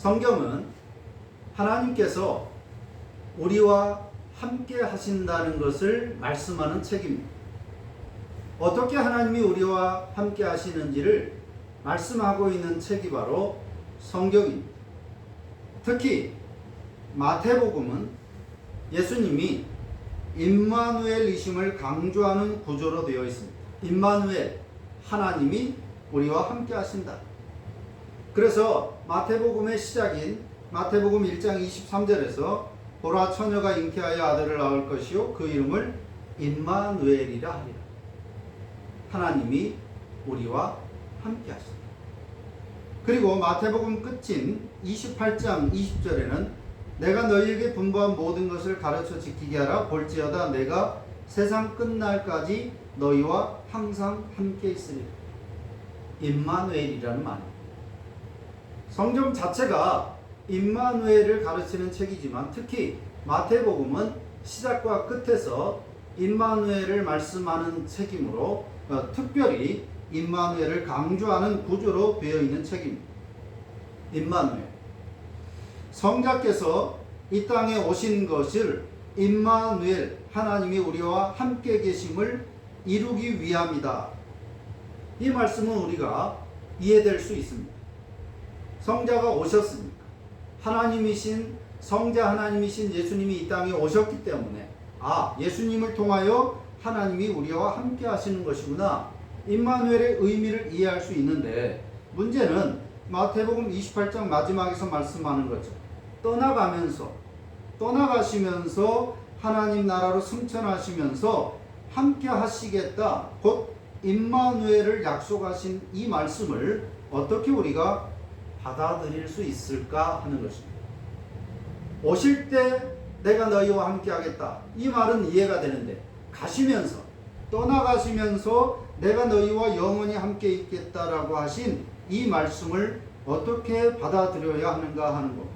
성경은 하나님께서 우리와 함께 하신다는 것을 말씀하는 책입니다. 어떻게 하나님이 우리와 함께 하시는지를 말씀하고 있는 책이 바로 성경입니다. 특히 마태복음은 예수님이 임마누엘이심을 강조하는 구조로 되어 있습니다. 임마누엘 하나님이 우리와 함께 하신다. 그래서 마태복음의 시작인 마태복음 1장 23절에서 보라 처녀가 잉태하여 아들을 낳을 것이요 그 이름을 임마누엘이라 하리라. 하나님이 우리와 함께 하신다. 그리고 마태복음 끝인 28장 20절에는 내가 너희에게 분부한 모든 것을 가르쳐 지키게 하라 볼지어다 내가 세상 끝날까지 너희와 항상 함께 있으리라. 임마누엘이라는 말입니다. 성경 자체가 임마누엘을 가르치는 책이지만 특히 마태복음은 시작과 끝에서 임마누엘을 말씀하는 책이므로 어, 특별히 임마누엘을 강조하는 구조로 되어 있는 책입니다. 임마누엘. 성자께서 이 땅에 오신 것을 임마누엘 하나님이 우리와 함께 계심을 이루기 위함이다. 이 말씀은 우리가 이해될 수 있습니다. 성자가 오셨으니까 하나님이신 성자 하나님이신 예수님이 이 땅에 오셨기 때문에 아 예수님을 통하여 하나님이 우리와 함께 하시는 것이구나 임마누엘의 의미를 이해할 수 있는데 문제는 마태복음 28장 마지막에서 말씀하는 거죠. 떠나가면서 떠나가시면서 하나님 나라로 승천하시면서 함께 하시겠다. 곧 임마누엘을 약속하신 이 말씀을 어떻게 우리가 받아들일 수 있을까 하는 것입니다. 오실 때 내가 너희와 함께 하겠다. 이 말은 이해가 되는데 가시면서 떠나가시면서 내가 너희와 영원히 함께 있겠다라고 하신 이 말씀을 어떻게 받아들여야 하는가 하는 것.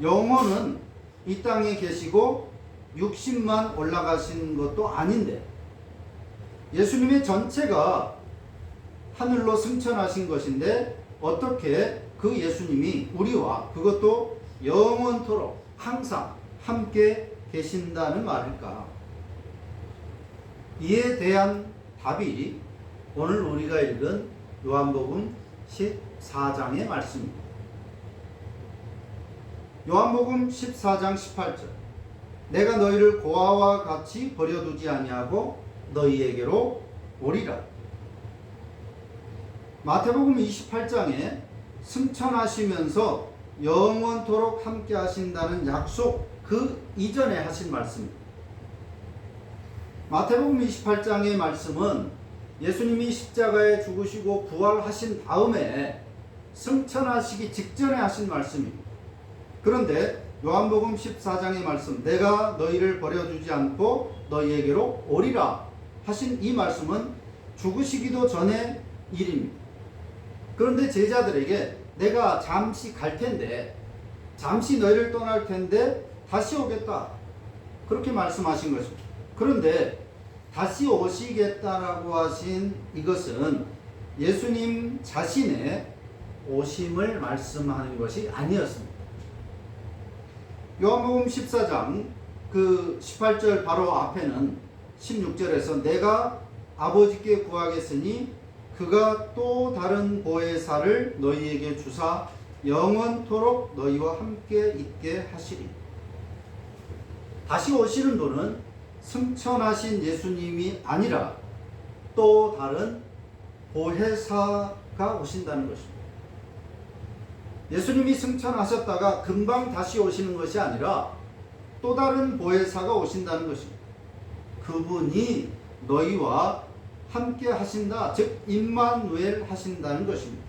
영혼은 이 땅에 계시고 60만 올라가신 것도 아닌데 예수님의 전체가 하늘로 승천하신 것인데 어떻게 그 예수님이 우리와 그것도 영원토록 항상 함께 계신다는 말일까? 이에 대한 답이 오늘 우리가 읽은 요한복음 14장의 말씀입니다. 요한복음 14장 18절 내가 너희를 고아와 같이 버려두지 아니하고 너희에게로 오리라. 마태복음 28장에 승천하시면서 영원토록 함께 하신다는 약속 그 이전에 하신 말씀입니다. 마태복음 28장의 말씀은 예수님이 십자가에 죽으시고 부활하신 다음에 승천하시기 직전에 하신 말씀입니다. 그런데 요한복음 14장의 말씀 내가 너희를 버려두지 않고 너희에게로 오리라 하신 이 말씀은 죽으시기도 전의 일입니다. 그런데 제자들에게 내가 잠시 갈 텐데 잠시 너희를 떠날 텐데 다시 오겠다. 그렇게 말씀하신 것입니다. 그런데 다시 오시겠다라고 하신 이것은 예수님 자신의 오심을 말씀하는 것이 아니었습니다. 요한복음 14장 그 18절 바로 앞에는 16절에서 내가 아버지께 구하겠으니 그가 또 다른 보혜사를 너희에게 주사 영원토록 너희와 함께 있게 하시리. 다시 오시는 분은 승천하신 예수님이 아니라 또 다른 보혜사가 오신다는 것입니다. 예수님이 승천하셨다가 금방 다시 오시는 것이 아니라 또 다른 보혜사가 오신다는 것입니다. 그분이 너희와 함께 하신다. 즉 임마누엘 하신다는 것입니다.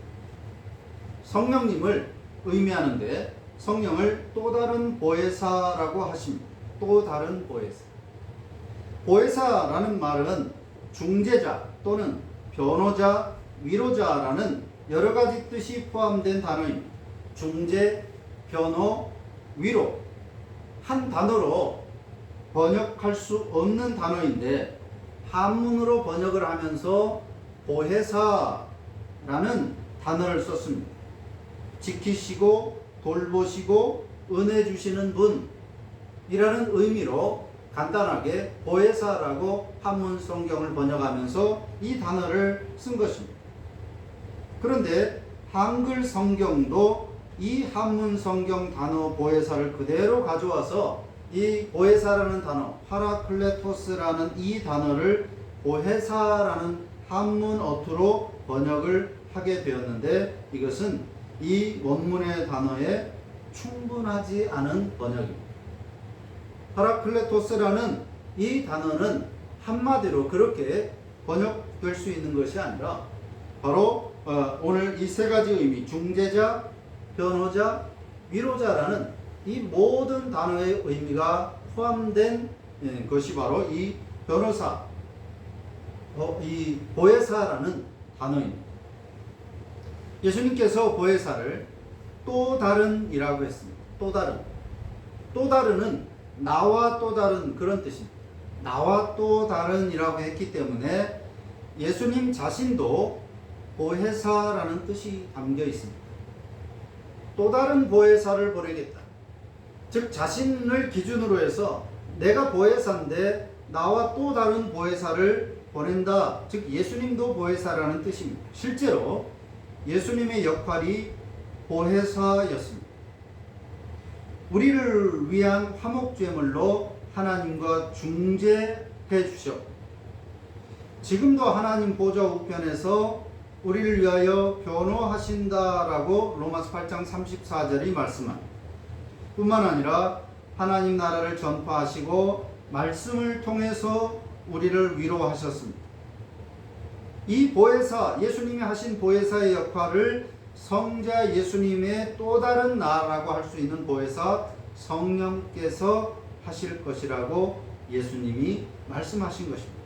성령님을 의미하는데 성령을 또 다른 보혜사라고 하십니다. 또 다른 보혜사. 보혜사라는 말은 중재자 또는 변호자, 위로자라는 여러 가지 뜻이 포함된 단어입니다. 중재, 변호, 위로. 한 단어로 번역할 수 없는 단어인데 한문으로 번역을 하면서 보혜사라는 단어를 썼습니다. 지키시고 돌보시고 은혜 주시는 분이라는 의미로 간단하게 보혜사라고 한문 성경을 번역하면서 이 단어를 쓴 것입니다. 그런데 한글 성경도 이 한문 성경 단어 보혜사를 그대로 가져와서 이 보혜사라는 단어, 파라클레토스라는 이 단어를 보혜사라는 한문 어투로 번역을 하게 되었는데 이것은 이 원문의 단어에 충분하지 않은 번역입니다. 파라클레토스라는 이 단어는 한마디로 그렇게 번역될 수 있는 것이 아니라 바로 어, 오늘 이 세 가지 의미 중재자, 변호자, 위로자라는 이 모든 단어의 의미가 포함된 예, 것이 바로 이 변호사, 어, 이 보혜사라는 단어입니다. 예수님께서 보혜사를 또 다른이라고 했습니다. 또 다른. 또 다른은 나와 또 다른 그런 뜻입니다. 나와 또 다른이라고 했기 때문에 예수님 자신도 보혜사라는 뜻이 담겨 있습니다. 또 다른 보혜사를 보내겠다. 즉 자신을 기준으로 해서 내가 보혜사인데 나와 또 다른 보혜사를 보낸다. 즉 예수님도 보혜사라는 뜻입니다. 실제로 예수님의 역할이 보혜사였습니다. 우리를 위한 화목제물로 하나님과 중재해 주셨고 지금도 하나님 보좌 우편에서 우리를 위하여 변호하신다라고 로마서 8장 34절이 말씀합니다. 뿐만 아니라 하나님 나라를 전파하시고 말씀을 통해서 우리를 위로하셨습니다. 이 보혜사, 예수님이 하신 보혜사의 역할을 성자 예수님의 또 다른 나라고 할 수 있는 보혜사 성령께서 하실 것이라고 예수님이 말씀하신 것입니다.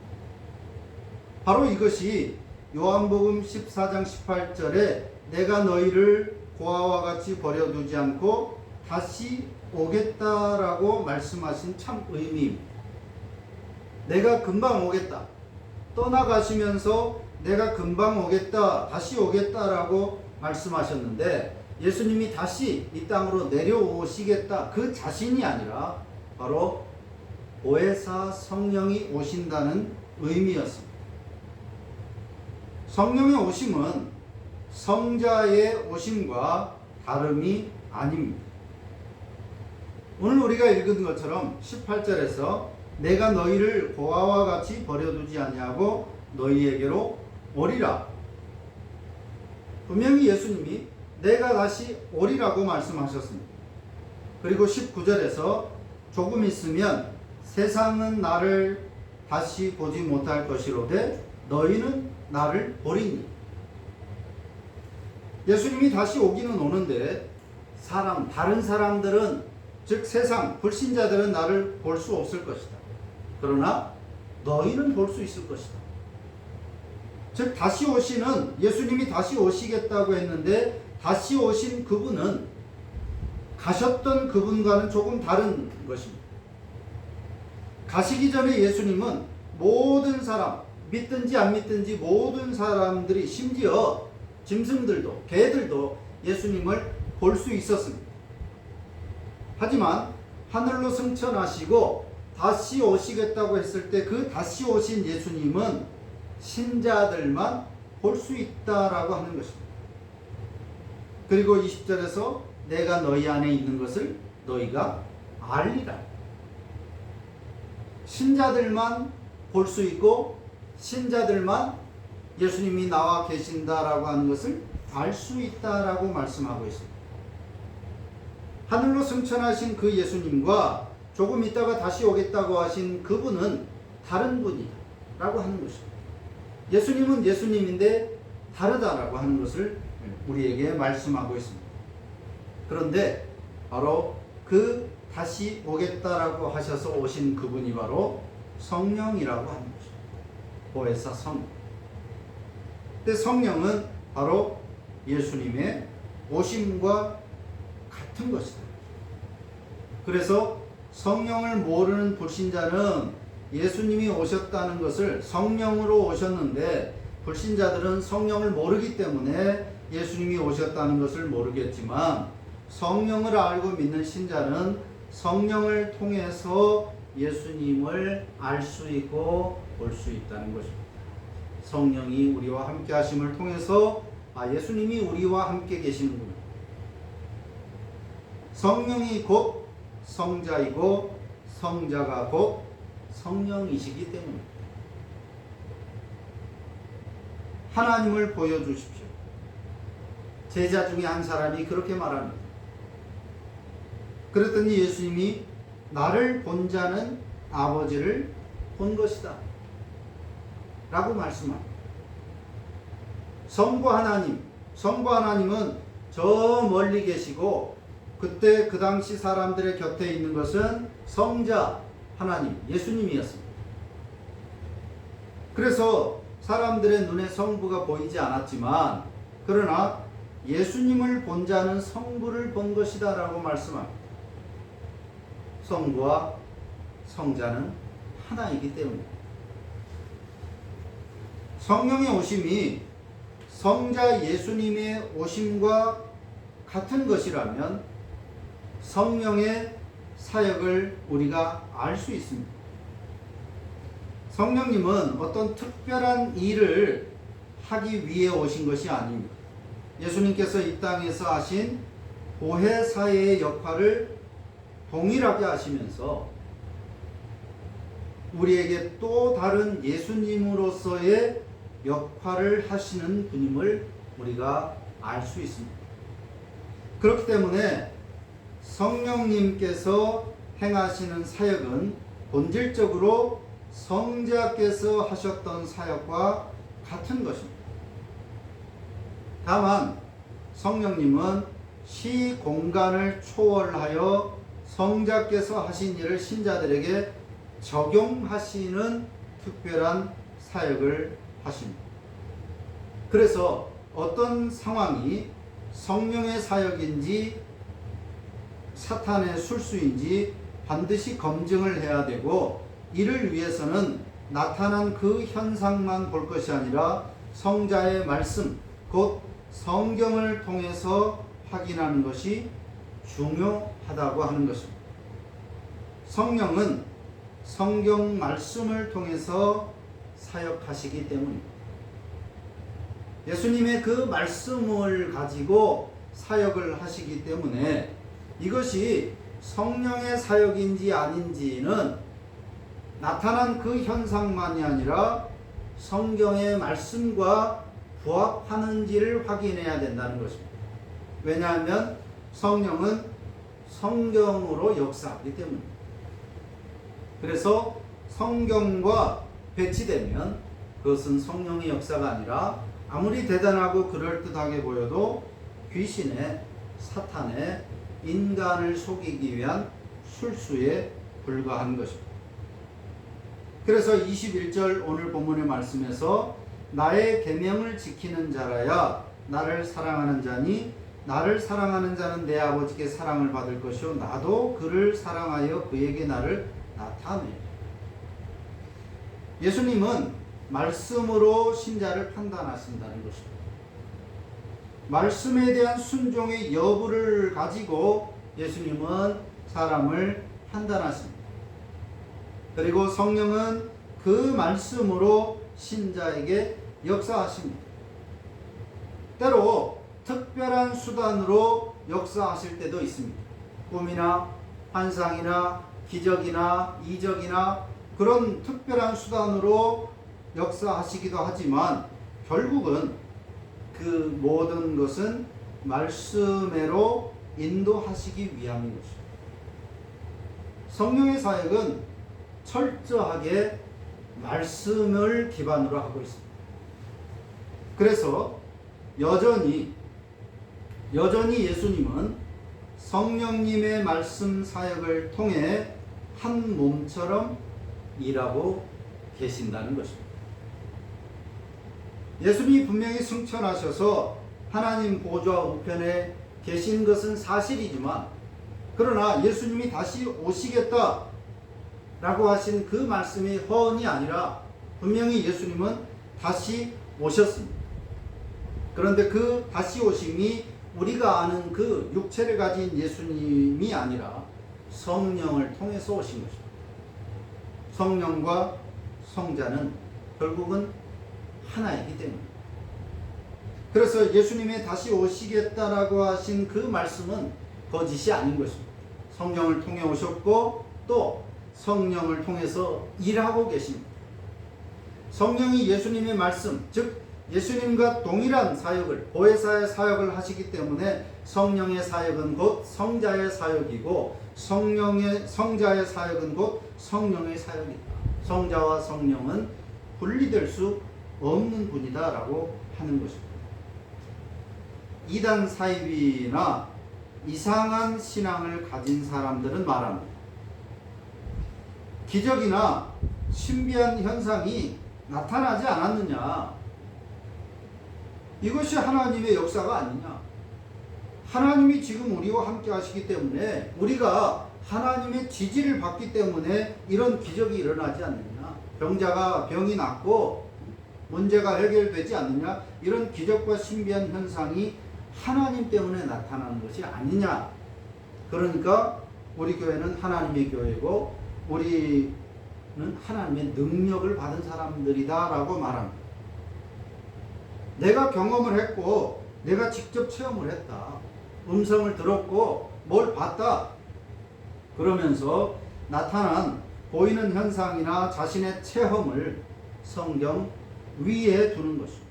바로 이것이 요한복음 14장 18절에 내가 너희를 고아와 같이 버려두지 않고 다시 오겠다라고 말씀하신 참 의미입니다. 내가 금방 오겠다. 떠나가시면서 내가 금방 오겠다, 다시 오겠다라고 말씀하셨는데 예수님이 다시 이 땅으로 내려오시겠다 그 자신이 아니라 바로 보혜사 성령이 오신다는 의미였습니다. 성령의 오심은 성자의 오심과 다름이 아닙니다. 오늘 우리가 읽은 것처럼 18절에서 내가 너희를 고아와 같이 버려두지 아니하고 너희에게로 오리라. 분명히 예수님이 내가 다시 오리라고 말씀하셨습니다. 그리고 19절에서 조금 있으면 세상은 나를 다시 보지 못할 것이로되 너희는 나를 보리니. 예수님이 다시 오기는 오는데 사람 다른 사람들은 즉 세상 불신자들은 나를 볼 수 없을 것이다. 그러나 너희는 볼 수 있을 것이다. 즉 다시 오시는 예수님이 다시 오시겠다고 했는데 다시 오신 그분은 가셨던 그분과는 조금 다른 것입니다. 가시기 전에 예수님은 모든 사람 믿든지 안 믿든지 모든 사람들이 심지어 짐승들도 개들도 예수님을 볼 수 있었습니다. 하지만 하늘로 승천하시고 다시 오시겠다고 했을 때 그 다시 오신 예수님은 신자들만 볼 수 있다라고 하는 것입니다. 그리고 20절에서 내가 너희 안에 있는 것을 너희가 알리라. 신자들만 볼 수 있고 신자들만 예수님이 나와 계신다라고 하는 것을 알 수 있다라고 말씀하고 있습니다. 하늘로 승천하신 그 예수님과 조금 있다가 다시 오겠다고 하신 그분은 다른 분이다 라고 하는 것입니다. 예수님은 예수님인데 다르다라고 하는 것을 우리에게 말씀하고 있습니다. 그런데 바로 그 다시 오겠다라고 하셔서 오신 그분이 바로 성령이라고 하는 것입니다. 보혜사 성. 근데 성령은 바로 예수님의 오심과 같은 것이다. 그래서 성령을 모르는 불신자는 예수님이 오셨다는 것을 성령으로 오셨는데 불신자들은 성령을 모르기 때문에 예수님이 오셨다는 것을 모르겠지만 성령을 알고 믿는 신자는 성령을 통해서 예수님을 알 수 있고 볼 수 있다는 것입니다. 성령이 우리와 함께 하심을 통해서 아 예수님이 우리와 함께 계시는구나. 성령이 곧 성자이고 성자가 곧 성령이시기 때문입니다. 하나님을 보여주십시오. 제자 중에 한 사람이 그렇게 말합니다. 그랬더니 예수님이 나를 본 자는 아버지를 본 것이다. 라고 말씀합니다. 성부 하나님, 성부 하나님은 저 멀리 계시고 그때 그 당시 사람들의 곁에 있는 것은 성자 하나님, 예수님이었습니다. 그래서 사람들의 눈에 성부가 보이지 않았지만 그러나 예수님을 본 자는 성부를 본 것이다 라고 말씀합니다. 성부와 성자는 하나이기 때문입니다. 성령의 오심이 성자 예수님의 오심과 같은 것이라면 성령의 사역을 우리가 알 수 있습니다. 성령님은 어떤 특별한 일을 하기 위해 오신 것이 아닙니다. 예수님께서 이 땅에서 하신 보혜 사회의 역할을 동일하게 하시면서 우리에게 또 다른 예수님으로서의 역할을 하시는 분임을 우리가 알 수 있습니다. 그렇기 때문에 성령님께서 행하시는 사역은 본질적으로 성자께서 하셨던 사역과 같은 것입니다. 다만 성령님은 시 공간을 초월하여 성자께서 하신 일을 신자들에게 적용하시는 특별한 사역을 하십니다. 그래서 어떤 상황이 성령의 사역인지 사탄의 술수인지 반드시 검증을 해야 되고 이를 위해서는 나타난 그 현상만 볼 것이 아니라 성자의 말씀, 곧 성경을 통해서 확인하는 것이 중요하다고 하는 것입니다. 성령은 성경 말씀을 통해서 사역하시기 때문입니다. 예수님의 그 말씀을 가지고 사역을 하시기 때문에 이것이 성령의 사역인지 아닌지는 나타난 그 현상만이 아니라 성경의 말씀과 부합하는지를 확인해야 된다는 것입니다. 왜냐하면 성령은 성경으로 역사하기 때문입니다. 그래서 성경과 배치되면 그것은 성령의 역사가 아니라 아무리 대단하고 그럴듯하게 보여도 귀신의 사탄의 인간을 속이기 위한 술수에 불과한 것입니다. 그래서 21절 오늘 본문의 말씀에서 나의 계명을 지키는 자라야 나를 사랑하는 자니 나를 사랑하는 자는 내 아버지께 사랑을 받을 것이요 나도 그를 사랑하여 그에게 나를 나타내. 예수님은 말씀으로 신자를 판단하신다는 것입니다. 말씀에 대한 순종의 여부를 가지고 예수님은 사람을 판단하십니다. 그리고 성령은 그 말씀으로 신자에게 역사하십니다. 때로 특별한 수단으로 역사하실 때도 있습니다. 꿈이나 환상이나 기적이나 이적이나 그런 특별한 수단으로 역사하시기도 하지만 결국은 그 모든 것은 말씀으로 인도하시기 위함인 것입니다. 성령의 사역은 철저하게 말씀을 기반으로 하고 있습니다. 그래서 여전히 여전히 예수님은 성령님의 말씀 사역을 통해 한 몸처럼 일하고 계신다는 것입니다. 예수님이 분명히 승천하셔서 하나님 보좌 우편에 계신 것은 사실이지만 그러나 예수님이 다시 오시겠다 라고 하신 그 말씀이 허언이 아니라 분명히 예수님은 다시 오셨습니다. 그런데 그 다시 오심이 우리가 아는 그 육체를 가진 예수님이 아니라 성령을 통해서 오신 것입니다. 성령과 성자는 결국은 하나이기 때문에. 그래서 예수님이 다시 오시겠다라고 하신 그 말씀은 거짓이 아닌 것입니다. 성령을 통해 오셨고 또 성령을 통해서 일하고 계십니다. 성령이 예수님의 말씀, 즉 예수님과 동일한 사역을 보혜사의 사역을 하시기 때문에 성령의 사역은 곧 성자의 사역이고 성령의 성자의 사역은 곧 성령의 사역이다. 성자와 성령은 분리될 수 없는 분이다라고 하는 것입니다. 이단 사이비나 이상한 신앙을 가진 사람들은 말합니다. 기적이나 신비한 현상이 나타나지 않았느냐? 이것이 하나님의 역사가 아니냐? 하나님이 지금 우리와 함께 하시기 때문에 우리가 하나님의 지지를 받기 때문에 이런 기적이 일어나지 않느냐? 병자가 병이 낫고 문제가 해결되지 않느냐? 이런 기적과 신비한 현상이 하나님 때문에 나타나는 것이 아니냐? 그러니까 우리 교회는 하나님의 교회고 우리는 하나님의 능력을 받은 사람들이다라고 말합니다. 내가 경험을 했고 내가 직접 체험을 했다. 음성을 들었고 뭘 봤다. 그러면서 나타난 보이는 현상이나 자신의 체험을 성경 위에 두는 것입니다.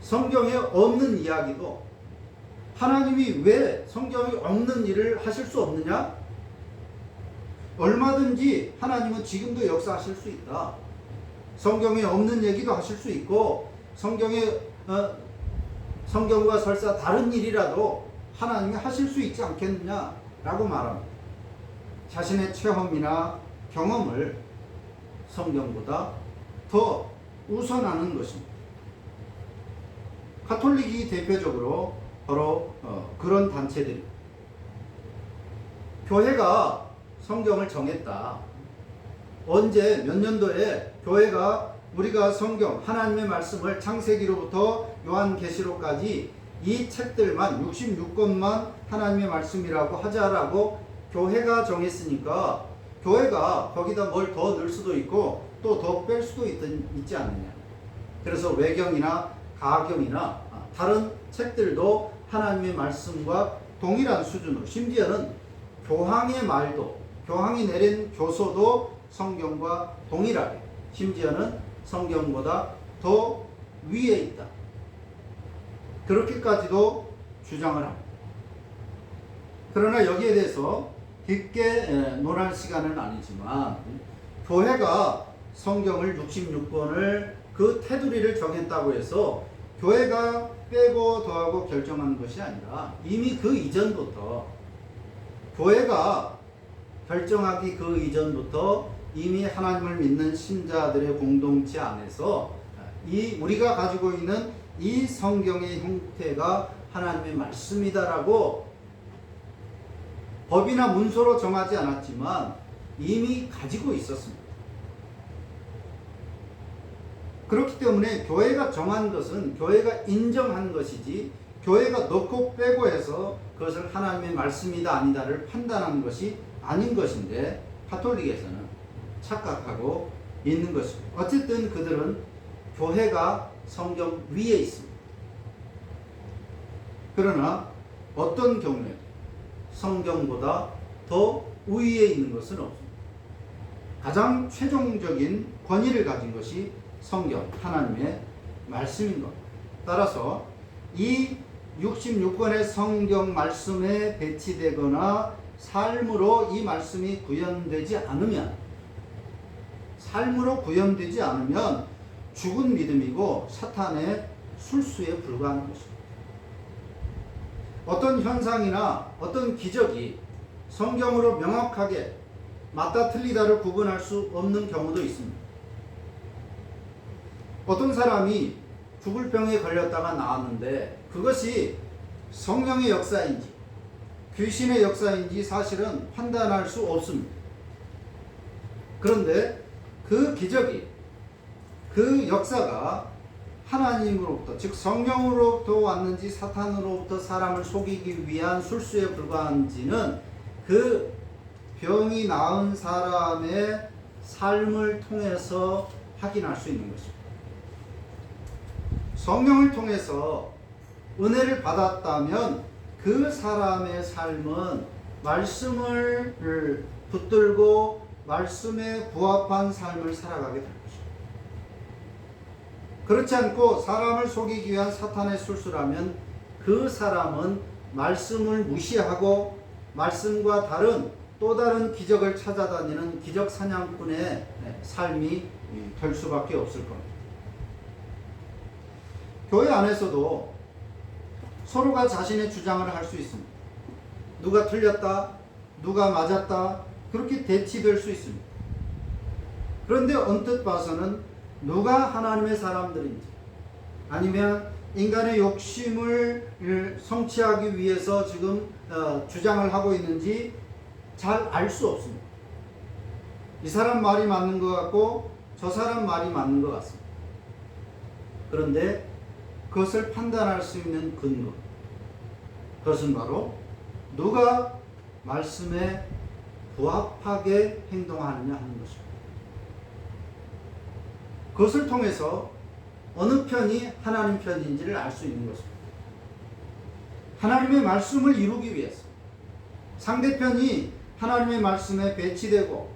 성경에 없는 이야기도 하나님이 왜 성경에 없는 일을 하실 수 없느냐? 얼마든지 하나님은 지금도 역사하실 수 있다. 성경에 없는 얘기도 하실 수 있고 성경에 어, 성경과 설사 다른 일이라도 하나님이 하실 수 있지 않겠느냐라고 말합니다. 자신의 체험이나 경험을 성경보다 더 우선하는 것입니다. 카톨릭이 대표적으로 바로 어, 그런 단체들이 교회가 성경을 정했다. 언제 몇 년도에 교회가 우리가 성경 하나님의 말씀을 창세기로부터 요한계시록까지 이 책들만 66권만 하나님의 말씀이라고 하자라고 교회가 정했으니까 교회가 거기다 뭘 더 넣을 수도 있고 또 더 뺄 수도 있, 있지 않느냐. 그래서 외경이나 가경이나 다른 책들도 하나님의 말씀과 동일한 수준으로 심지어는 교황의 말도 교황이 내린 교서도 성경과 동일하게 심지어는 성경보다 더 위에 있다. 그렇게까지도 주장을 합니다. 그러나 여기에 대해서 깊게 논할 시간은 아니지만 교회가 성경을 66권을 그 테두리를 정했다고 해서 교회가 빼고 더하고 결정한 것이 아니라 이미 그 이전부터 교회가 결정하기 그 이전부터 이미 하나님을 믿는 신자들의 공동체 안에서 이 우리가 가지고 있는 이 성경의 형태가 하나님의 말씀이다라고 법이나 문서로 정하지 않았지만 이미 가지고 있었습니다. 그렇기 때문에 교회가 정한 것은 교회가 인정한 것이지 교회가 넣고 빼고 해서 그것을 하나님의 말씀이다 아니다를 판단하는 것이 아닌 것인데 카톨릭에서는 착각하고 있는 것입니다. 어쨌든 그들은 교회가 성경 위에 있습니다. 그러나 어떤 경우에 성경보다 더 우위에 있는 것은 없습니다. 가장 최종적인 권위를 가진 것이 성경, 하나님의 말씀인 것. 따라서 이 66권의 성경 말씀에 배치되거나 삶으로 이 말씀이 구현되지 않으면 삶으로 구현되지 않으면 죽은 믿음이고 사탄의 술수에 불과한 것입니다. 어떤 현상이나 어떤 기적이 성경으로 명확하게 맞다 틀리다를 구분할 수 없는 경우도 있습니다. 어떤 사람이 죽을 병에 걸렸다가 나왔는데 그것이 성령의 역사인지 귀신의 역사인지 사실은 판단할 수 없습니다. 그런데 그 기적이 그 역사가 하나님으로부터 즉 성령으로부터 왔는지 사탄으로부터 사람을 속이기 위한 술수에 불과한지는 그 병이 나은 사람의 삶을 통해서 확인할 수 있는 것입니다. 성령을 통해서 은혜를 받았다면 그 사람의 삶은 말씀을 붙들고 말씀에 부합한 삶을 살아가게 됩니다. 그렇지 않고 사람을 속이기 위한 사탄의 술수라면 그 사람은 말씀을 무시하고 말씀과 다른 또 다른 기적을 찾아다니는 기적 사냥꾼의 삶이 될 수밖에 없을 겁니다. 교회 안에서도 서로가 자신의 주장을 할 수 있습니다. 누가 틀렸다, 누가 맞았다, 그렇게 대치될 수 있습니다. 그런데 언뜻 봐서는 누가 하나님의 사람들인지 아니면 인간의 욕심을 성취하기 위해서 지금 어, 주장을 하고 있는지 잘 알 수 없습니다. 이 사람 말이 맞는 것 같고 저 사람 말이 맞는 것 같습니다. 그런데 그것을 판단할 수 있는 근거 그것은 바로 누가 말씀에 부합하게 행동하느냐 하는 것입니다. 그것을 통해서 어느 편이 하나님 편인지를 알 수 있는 것입니다. 하나님의 말씀을 이루기 위해서 상대편이 하나님의 말씀에 배치되고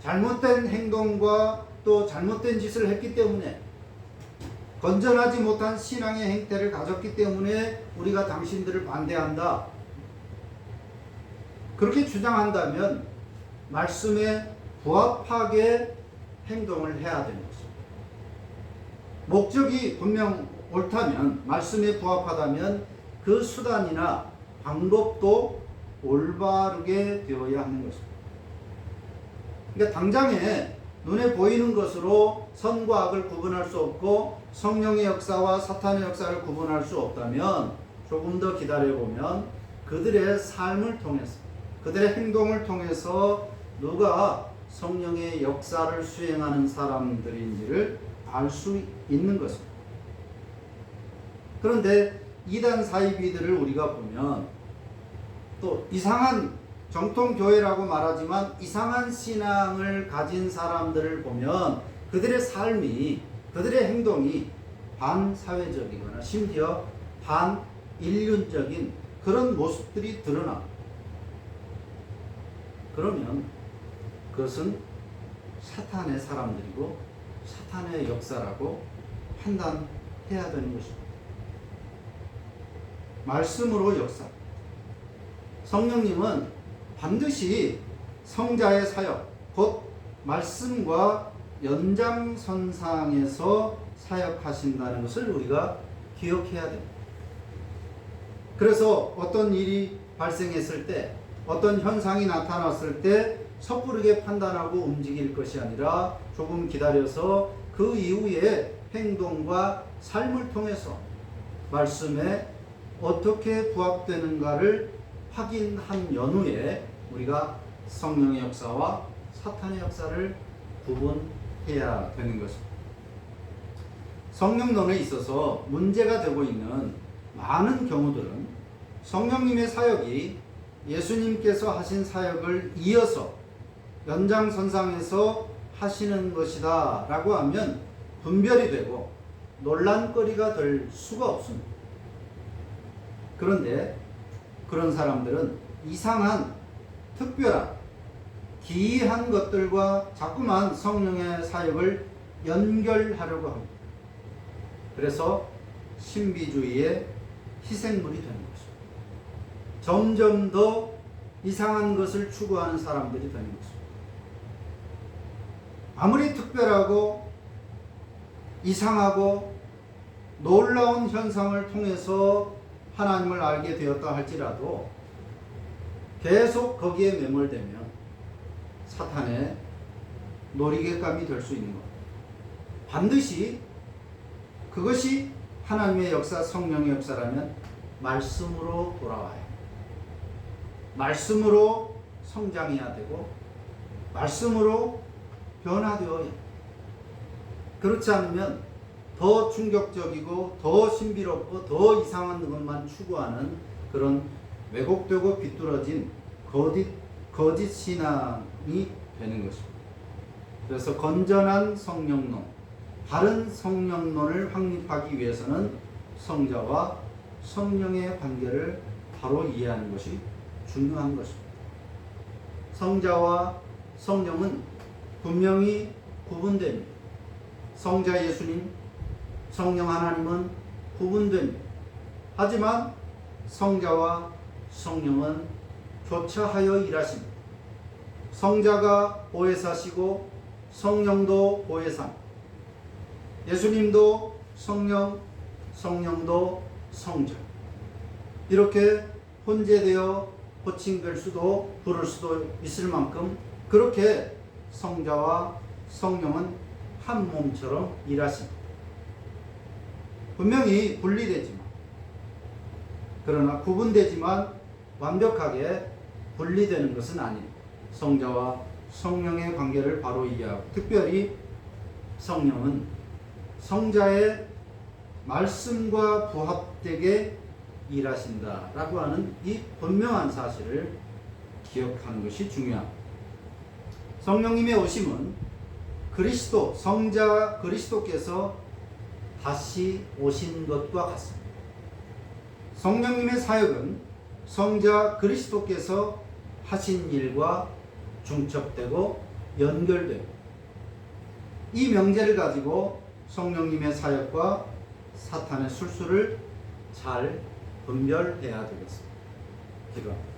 잘못된 행동과 또 잘못된 짓을 했기 때문에 건전하지 못한 신앙의 행태를 가졌기 때문에 우리가 당신들을 반대한다. 그렇게 주장한다면 말씀에 부합하게 행동을 해야 것입니다. 목적이 분명 옳다면, 말씀에 부합하다면 그 수단이나 방법도 올바르게 되어야 하는 것입니다. 그러니까 당장에 눈에 보이는 것으로 선과 악을 구분할 수 없고 성령의 역사와 사탄의 역사를 구분할 수 없다면 조금 더 기다려보면 그들의 삶을 통해서 그들의 행동을 통해서 누가 성령의 역사를 수행하는 사람들인지를 알 수 있는 것입니다. 그런데 이단 사이비들을 우리가 보면 또 이상한 정통 교회라고 말하지만 이상한 신앙을 가진 사람들을 보면 그들의 삶이 그들의 행동이 반사회적이거나 심지어 반인륜적인 그런 모습들이 드러납니다. 그러면 그것은 사탄의 사람들이고 사탄의 역사라고 판단해야 되는 것입니다. 말씀으로 역사. 성령님은 반드시 성자의 사역, 곧 말씀과 연장선상에서 사역하신다는 것을 우리가 기억해야 됩니다. 그래서 어떤 일이 발생했을 때, 어떤 현상이 나타났을 때 섣부르게 판단하고 움직일 것이 아니라 조금 기다려서 그 이후에 행동과 삶을 통해서 말씀에 어떻게 부합되는가를 확인한 연후에 우리가 성령의 역사와 사탄의 역사를 구분해야 되는 것입니다. 성령론에 있어서 문제가 되고 있는 많은 경우들은 성령님의 사역이 예수님께서 하신 사역을 이어서 연장선상에서 하시는 것이다 라고 하면 분별이 되고 논란거리가 될 수가 없습니다. 그런데 그런 사람들은 이상한 특별한 기이한 것들과 자꾸만 성령의 사역을 연결하려고 합니다. 그래서 신비주의의 희생물이 되는 것입니다. 점점 더 이상한 것을 추구하는 사람들이 되는 것입니다. 아무리 특별하고 이상하고 놀라운 현상을 통해서 하나님을 알게 되었다 할지라도 계속 거기에 매몰되면 사탄의 놀이개감이 될 수 있는 것. 반드시 그것이 하나님의 역사, 성령의 역사라면 말씀으로 돌아와요. 말씀으로 성장해야 되고, 말씀으로 변화되어야 그렇지 않으면 더 충격적이고 더 신비롭고 더 이상한 것만 추구하는 그런 왜곡되고 비뚤어진 거짓, 거짓 신앙이 되는 것입니다. 그래서 건전한 성령론, 바른 성령론을 확립하기 위해서는 성자와 성령의 관계를 바로 이해하는 것이 중요한 것입니다. 성자와 성령은 분명히 구분됩니다. 성자 예수님, 성령 하나님은 구분됩니다. 하지만 성자와 성령은 교차하여 일하십니다. 성자가 보혜사시고 성령도 보혜사. 예수님도 성령, 성령도 성자. 이렇게 혼재되어 호칭될 수도 부를 수도 있을 만큼 그렇게 성자와 성령은 한 몸처럼 일하십니다. 분명히 분리되지만 그러나 구분되지만 완벽하게 분리되는 것은 아닙니다. 성자와 성령의 관계를 바로 이해하고 특별히 성령은 성자의 말씀과 부합되게 일하신다라고 하는 이 분명한 사실을 기억하는 것이 중요합니다. 성령님의 오심은 그리스도 성자 그리스도께서 다시 오신 것과 같습니다. 성령님의 사역은 성자 그리스도께서 하신 일과 중첩되고 연결되고 이 명제를 가지고 성령님의 사역과 사탄의 술수를 잘 분별해야 되겠습니다. 기도합니다.